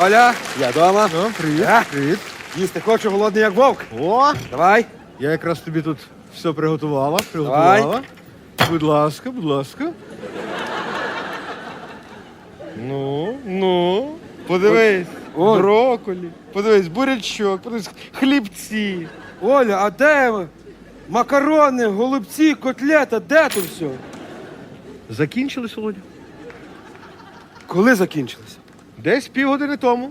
Оля, я дома. Ну, привіт. Я? Привіт. Їсти хочу голодний, як вовк. О, Давай. я якраз тобі тут все приготувала. Приготувала. Давай. Будь ласка, будь ласка. Ну, ну. Подивись. О. Броколі. Подивись, бурячок, подивись, хлібці. Оля, а де макарони, голубці, котлета, де тут все? Закінчились, Володя? Коли закінчилося? Десь півгодини тому.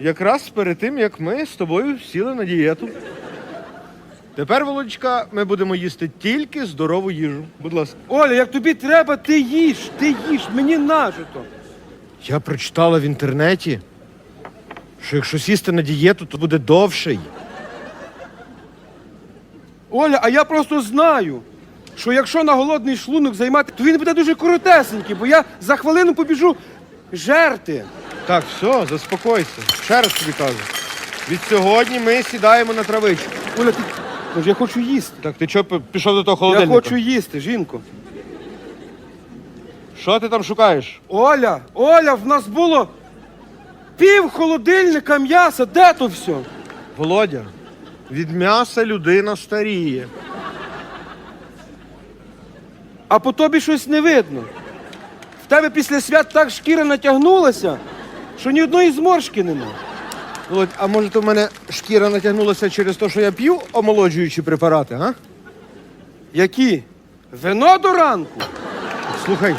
Якраз перед тим, як ми з тобою сіли на дієту. Тепер, Володечка, ми будемо їсти тільки здорову їжу. Будь ласка. Оля, як тобі треба, ти їж, ти їж, мені нажито. Я прочитала в інтернеті, що якщо сісти на дієту, то буде довший. Оля, а я просто знаю, що якщо на голодний шлунок займати, то він буде дуже коротесенький, бо я за хвилину побіжу жерти. Так, все, заспокойся. Ще раз тобі кажу. Від сьогодні ми сідаємо на травичку. Оля, ти... Я хочу їсти. Так, ти чого пішов до того Я холодильника? хочу їсти, жінко. Що ти там шукаєш? Оля, Оля, в нас було пів холодильника м'яса, де то все? Володя, від м'яса людина старіє. А по тобі щось не видно. В тебе після свят так шкіра натягнулася, що ні одної зморшки нема. Володь, а може то в мене шкіра натягнулася через те, що я п'ю омолоджуючі препарати, а? Які? Вино до ранку? Слухай,